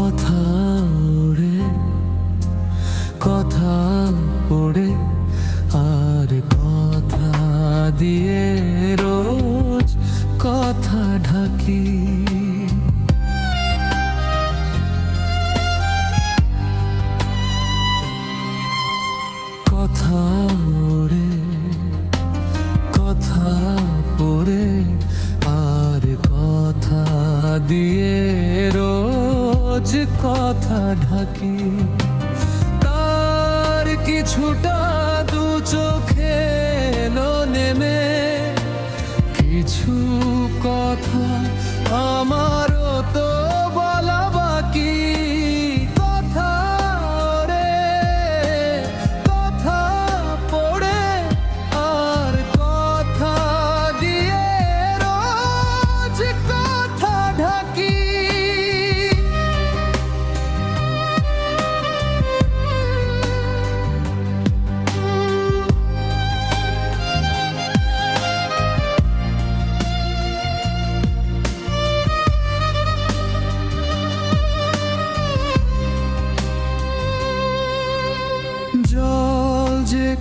কথা ওড়ে কথা ওড়ে আর কথা দিয়ে রোজ কথা ঢাকি। কথা কথা ঢাকি তার কিছুটা দু চোখে নেমে কিছু কথা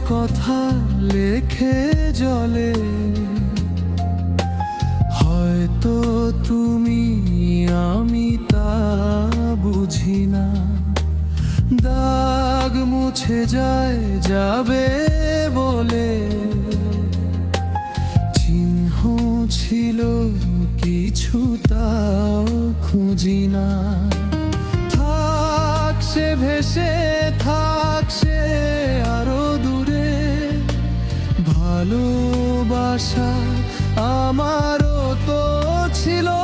কথা লেখে জলে। হয়তো তুমি, আমি তা বুঝি না। দাগ মুছে যায় যাবে বলে। চিহ্ন ছিল কিছু তাও খুঁজি না। থাক সে ভেসে, থাক ছিল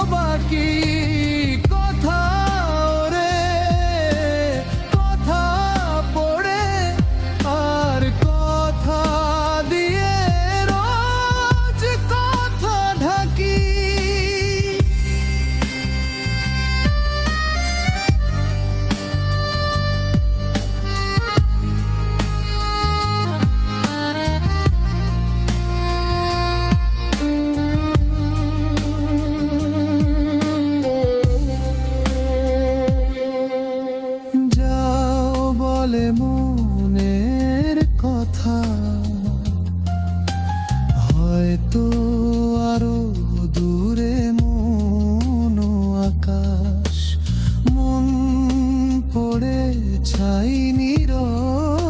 ছাই নীরবতায়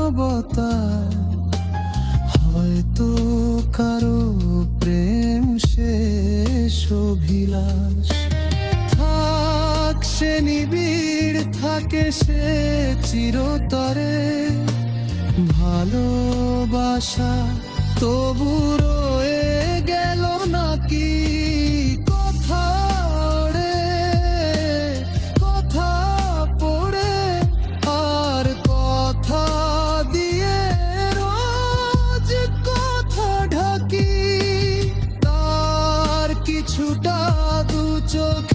হয়তো কারও প্রেম শেষ অভিলাষ। থাক সে নিবিড়, থাকে সে চিরতরে। ভালোবাসা তবু রয়ে চোখে